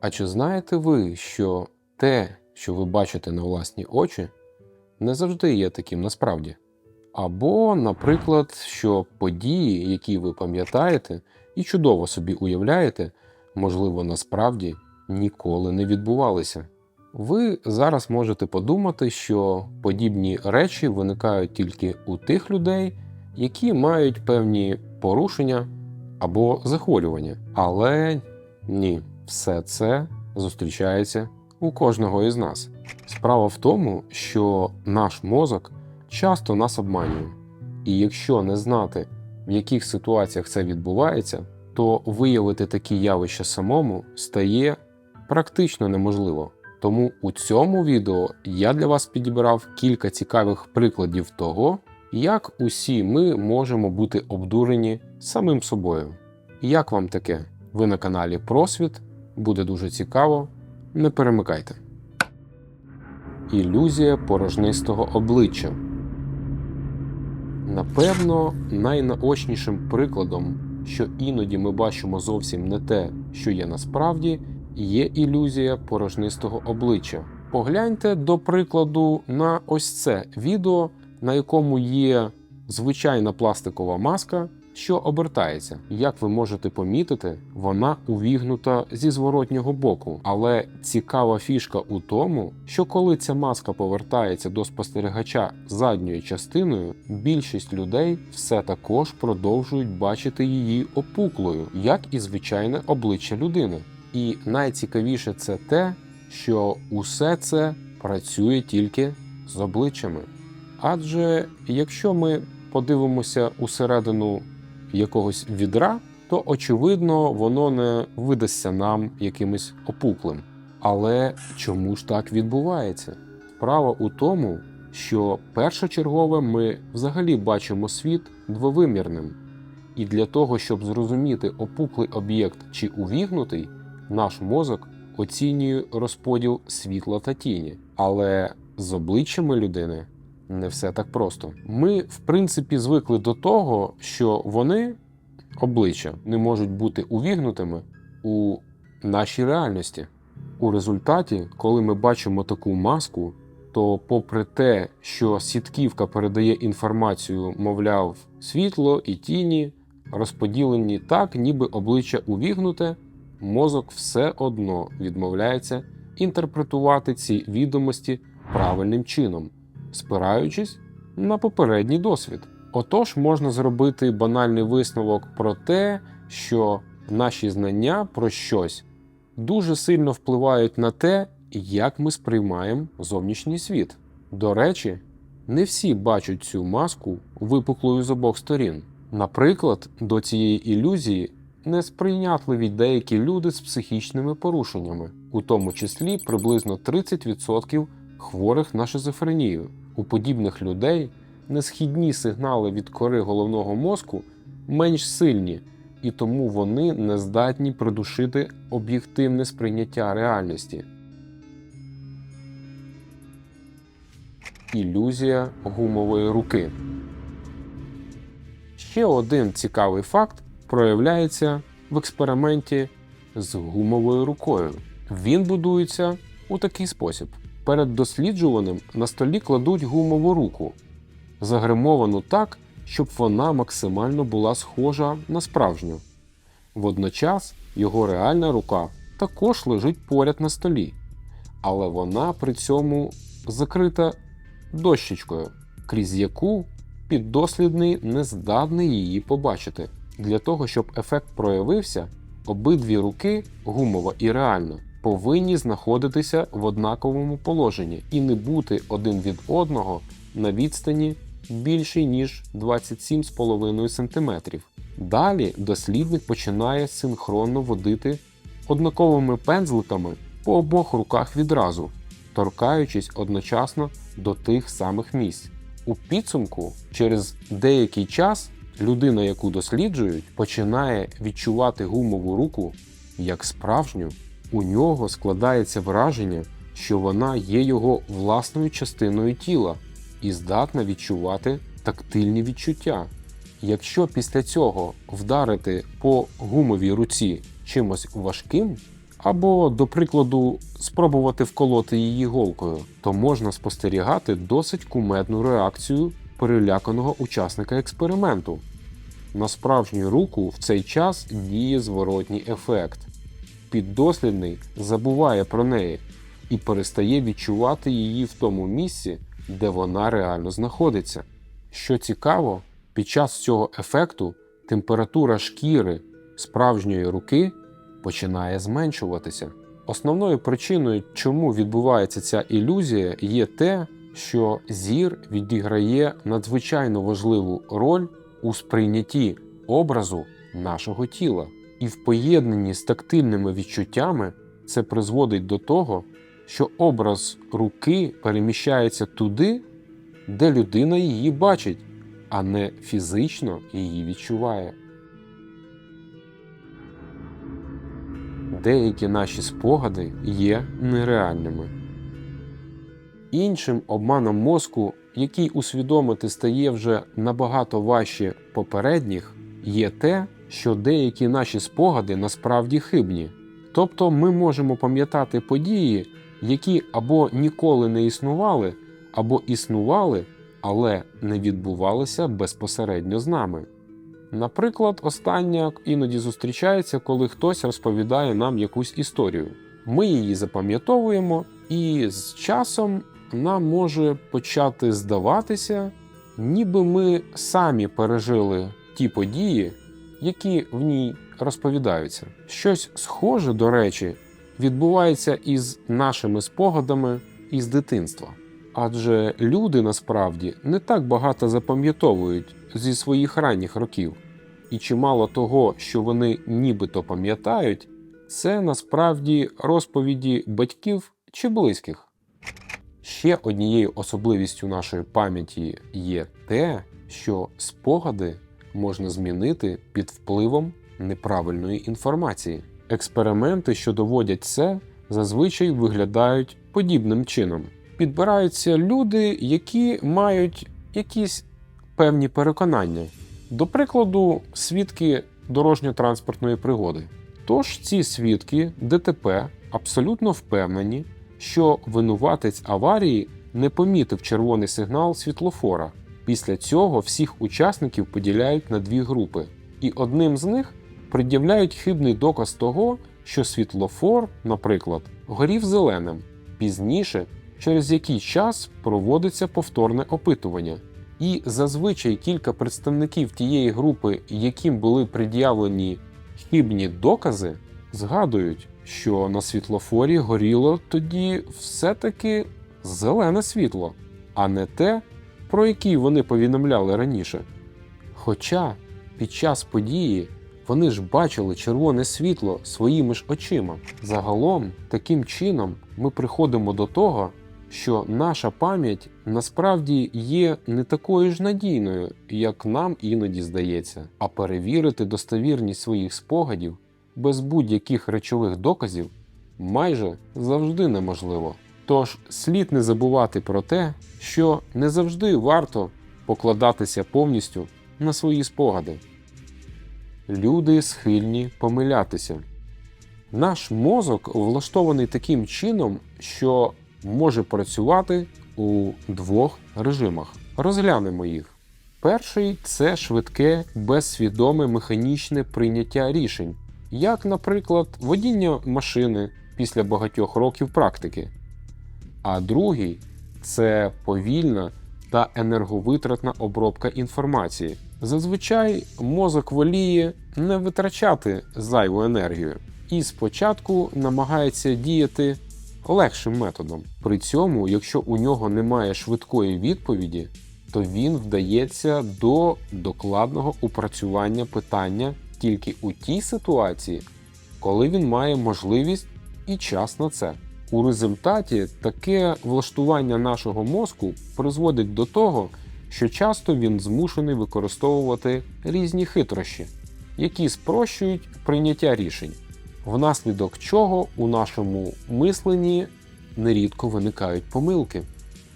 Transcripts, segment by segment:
А чи знаєте ви, що те, що ви бачите на власні очі, не завжди є таким насправді? Або, наприклад, що події, які ви пам'ятаєте і чудово собі уявляєте, можливо, насправді ніколи не відбувалися. Ви зараз можете подумати, що подібні речі виникають тільки у тих людей, які мають певні порушення або захворювання. Але ні, все це зустрічається у кожного із нас. Справа в тому, що наш мозок часто нас обманює, і якщо не знати, в яких ситуаціях це відбувається, то виявити такі явища самому стає практично неможливо. Тому у цьому відео я для вас підібрав кілька цікавих прикладів того, як усі ми можемо бути обдурені самим собою. Як вам таке? Ви на каналі Просвіт, буде дуже цікаво. Не перемикайте. Ілюзія порожнистого обличчя. Напевно, найнаочнішим прикладом, що іноді ми бачимо зовсім не те, що є насправді, є ілюзія порожнистого обличчя. Погляньте, до прикладу, на ось це відео, на якому є звичайна пластикова маска, що обертається. Як ви можете помітити, вона увігнута зі зворотнього боку. Але цікава фішка у тому, що коли ця маска повертається до спостерігача задньою частиною, більшість людей все також продовжують бачити її опуклою, як і звичайне обличчя людини. І найцікавіше це те, що усе це працює тільки з обличчями. Адже якщо ми подивимося усередину якогось відра, то очевидно воно не видасться нам якимось опуклим. Але чому ж так відбувається? Справа у тому, що першочергове ми взагалі бачимо світ двовимірним, і для того, щоб зрозуміти опуклий об'єкт чи увігнутий, наш мозок оцінює розподіл світла та тіні. Але з обличчями людини не все так просто. Ми, в принципі, звикли до того, що вони, обличчя, не можуть бути увігнутими у нашій реальності. У результаті, коли ми бачимо таку маску, то, попри те, що сітківка передає інформацію, мовляв, світло і тіні, розподілені так, ніби обличчя увігнуте, мозок все одно відмовляється інтерпретувати ці відомості правильним чином спираючись на попередній досвід. Отож, можна зробити банальний висновок про те, що наші знання про щось дуже сильно впливають на те, як ми сприймаємо зовнішній світ. До речі, не всі бачать цю маску випуклою з обох сторін. Наприклад, до цієї ілюзії несприйнятливі деякі люди з психічними порушеннями, у тому числі приблизно 30% хворих на шизофренію. У подібних людей несхідні сигнали від кори головного мозку менш сильні, і тому вони не здатні придушити об'єктивне сприйняття реальності. Ілюзія гумової руки. Ще один цікавий факт проявляється в експерименті з гумовою рукою. Він будується у такий спосіб. Перед досліджуваним на столі кладуть гумову руку, загримовану так, щоб вона максимально була схожа на справжню. Водночас його реальна рука також лежить поряд на столі, але вона при цьому закрита дощечкою, крізь яку піддослідний не здатний її побачити. Для того, щоб ефект проявився, обидві руки, гумова і реальна, повинні знаходитися в однаковому положенні і не бути один від одного на відстані більшій ніж 27,5 см. Далі дослідник починає синхронно водити однаковими пензликами по обох руках відразу, торкаючись одночасно до тих самих місць. У підсумку, через деякий час, людина, яку досліджують, починає відчувати гумову руку як справжню. У нього складається враження, що вона є його власною частиною тіла і здатна відчувати тактильні відчуття. Якщо після цього вдарити по гумовій руці чимось важким, або, до прикладу, спробувати вколоти її голкою, то можна спостерігати досить кумедну реакцію переляканого учасника експерименту. На справжню руку в цей час діє зворотній ефект. Піддослідний забуває про неї і перестає відчувати її в тому місці, де вона реально знаходиться. Що цікаво, під час цього ефекту температура шкіри справжньої руки починає зменшуватися. Основною причиною, чому відбувається ця ілюзія, є те, що зір відіграє надзвичайно важливу роль у сприйнятті образу нашого тіла. І в поєднанні з тактильними відчуттями це призводить до того, що образ руки переміщається туди, де людина її бачить, а не фізично її відчуває. Деякі наші спогади є нереальними. Іншим обманом мозку, який усвідомити стає вже набагато важче попередніх, є те, що деякі наші спогади насправді хибні. Тобто ми можемо пам'ятати події, які або ніколи не існували, або існували, але не відбувалися безпосередньо з нами. Наприклад, остання іноді зустрічається, коли хтось розповідає нам якусь історію. Ми її запам'ятовуємо, і з часом нам може почати здаватися, ніби ми самі пережили ті події, які в ній розповідаються. Щось схоже, до речі, відбувається із нашими спогадами із дитинства. Адже люди насправді не так багато запам'ятовують зі своїх ранніх років, і чимало того, що вони нібито пам'ятають, це насправді розповіді батьків чи близьких. Ще однією особливістю нашої пам'яті є те, що спогади можна змінити під впливом неправильної інформації. Експерименти, що доводять це, зазвичай виглядають подібним чином. Підбираються люди, які мають якісь певні переконання, до прикладу, свідки дорожньо-транспортної пригоди. Тож ці свідки ДТП абсолютно впевнені, що винуватець аварії не помітив червоний сигнал світлофора. Після цього всіх учасників поділяють на дві групи, і одним з них пред'являють хибний доказ того, що світлофор, наприклад, горів зеленим. Пізніше, через який час проводиться повторне опитування. І зазвичай кілька представників тієї групи, яким були пред'явлені хибні докази, згадують, що на світлофорі горіло тоді все-таки зелене світло, а не те, про яке вони повідомляли раніше. Хоча під час події вони ж бачили червоне світло своїми ж очима. Загалом, таким чином, ми приходимо до того, що наша пам'ять насправді є не такою ж надійною, як нам іноді здається, а перевірити достовірність своїх спогадів без будь-яких речових доказів майже завжди неможливо. Тож слід не забувати про те, що не завжди варто покладатися повністю на свої спогади. Люди схильні помилятися. Наш мозок влаштований таким чином, що може працювати у двох режимах. Розглянемо їх. Перший це швидке, безсвідоме механічне прийняття рішень, як, наприклад, водіння машини після багатьох років практики. А другий це повільна та енерговитратна обробка інформації. Зазвичай мозок воліє не витрачати зайву енергію і спочатку намагається діяти легшим методом. При цьому, якщо у нього немає швидкої відповіді, то він вдається до докладного упрацювання питання тільки у тій ситуації, коли він має можливість і час на це. У результаті таке влаштування нашого мозку призводить до того, що часто він змушений використовувати різні хитрощі, які спрощують прийняття рішень, внаслідок чого у нашому мисленні нерідко виникають помилки.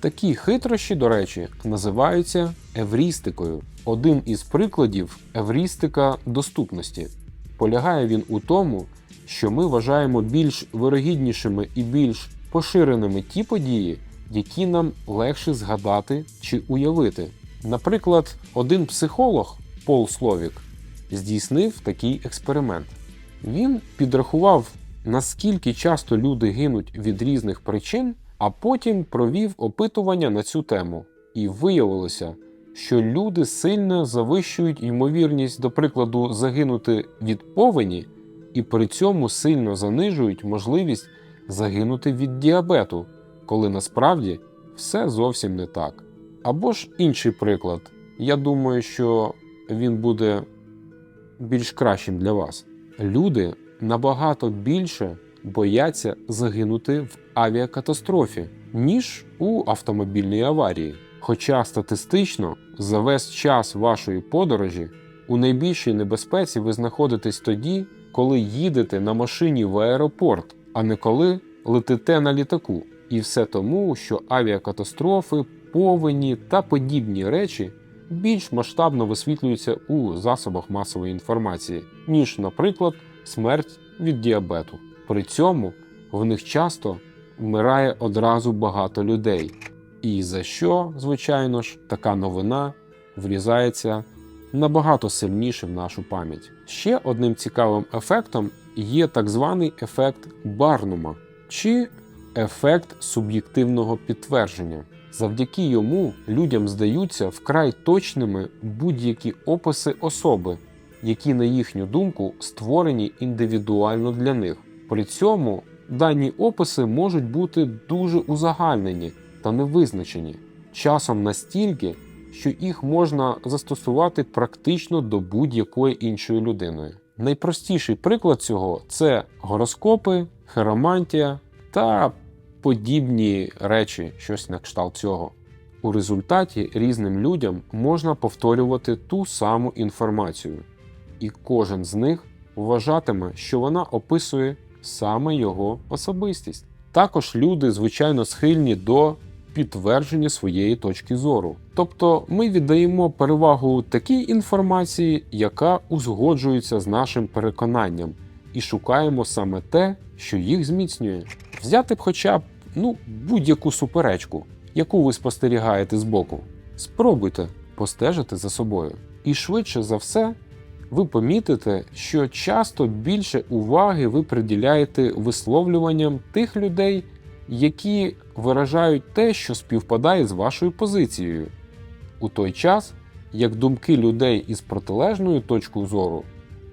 Такі хитрощі, до речі, називаються еврістикою. Один із прикладів еврістика доступності. Полягає він у тому, що ми вважаємо більш вирогіднішими і більш поширеними ті події, які нам легше згадати чи уявити. Наприклад, один психолог Пол Словік здійснив такий експеримент. Він підрахував, наскільки часто люди гинуть від різних причин, а потім провів опитування на цю тему. І виявилося, що люди сильно завищують ймовірність, до прикладу, загинути від повені, і при цьому сильно занижують можливість загинути від діабету, коли насправді все зовсім не так. Або ж інший приклад. Я думаю, що він буде більш кращим для вас. Люди набагато більше бояться загинути в авіакатастрофі, ніж у автомобільній аварії. Хоча статистично за весь час вашої подорожі у найбільшій небезпеці ви знаходитесь тоді, коли їдете на машині в аеропорт, а не коли летите на літаку. І все тому, що авіакатастрофи, повені та подібні речі більш масштабно висвітлюються у засобах масової інформації, ніж, наприклад, смерть від діабету. При цьому в них часто вмирає одразу багато людей. І за що, звичайно ж, така новина врізається набагато сильніше в нашу пам'ять. Ще одним цікавим ефектом є так званий ефект Барнума чи ефект суб'єктивного підтвердження. Завдяки йому людям здаються вкрай точними будь-які описи особи, які, на їхню думку, створені індивідуально для них. При цьому дані описи можуть бути дуже узагальнені та невизначені, часом настільки, що їх можна застосувати практично до будь-якої іншої людини. Найпростіший приклад цього це гороскопи, херомантія та подібні речі, щось на кшталт цього. У результаті різним людям можна повторювати ту саму інформацію, і кожен з них вважатиме, що вона описує саме його особистість. Також люди, звичайно, схильні до підтвердження своєї точки зору. Тобто ми віддаємо перевагу такій інформації, яка узгоджується з нашим переконанням, і шукаємо саме те, що їх зміцнює. Взяти б хоча б ну, будь-яку суперечку, яку ви спостерігаєте збоку. Спробуйте постежити за собою. І швидше за все, ви помітите, що часто більше уваги ви приділяєте висловлюванням тих людей, які виражають те, що співпадає з вашою позицією. У той час, як думки людей із протилежною точкою зору,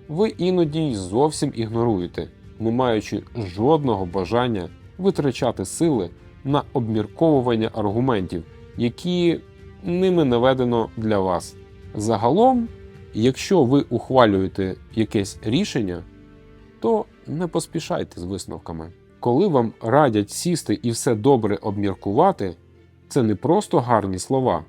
ви іноді й зовсім ігноруєте, не маючи жодного бажання витрачати сили на обмірковування аргументів, які ними наведено для вас. Загалом, якщо ви ухвалюєте якесь рішення, то не поспішайте з висновками. Коли вам радять сісти і все добре обміркувати, це не просто гарні слова,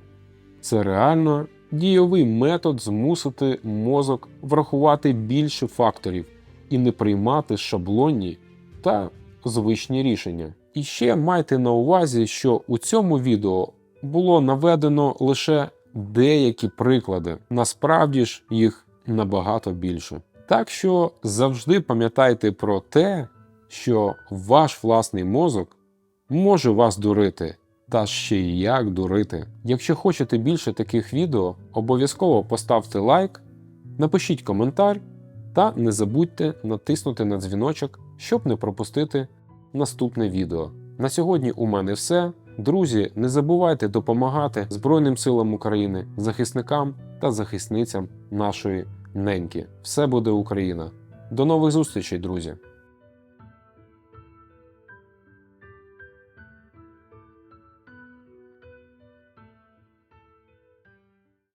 це реально дійовий метод змусити мозок врахувати більше факторів і не приймати шаблонні та звичні рішення. І ще майте на увазі, що у цьому відео було наведено лише деякі приклади, насправді ж їх набагато більше. Так що завжди пам'ятайте про те, що ваш власний мозок може вас дурити, та ще й як дурити. Якщо хочете більше таких відео, обов'язково поставте лайк, напишіть коментар та не забудьте натиснути на дзвіночок, щоб не пропустити наступне відео. На сьогодні у мене все. Друзі, не забувайте допомагати Збройним силам України, захисникам та захисницям нашої неньки. Все буде Україна. До нових зустрічей, друзі!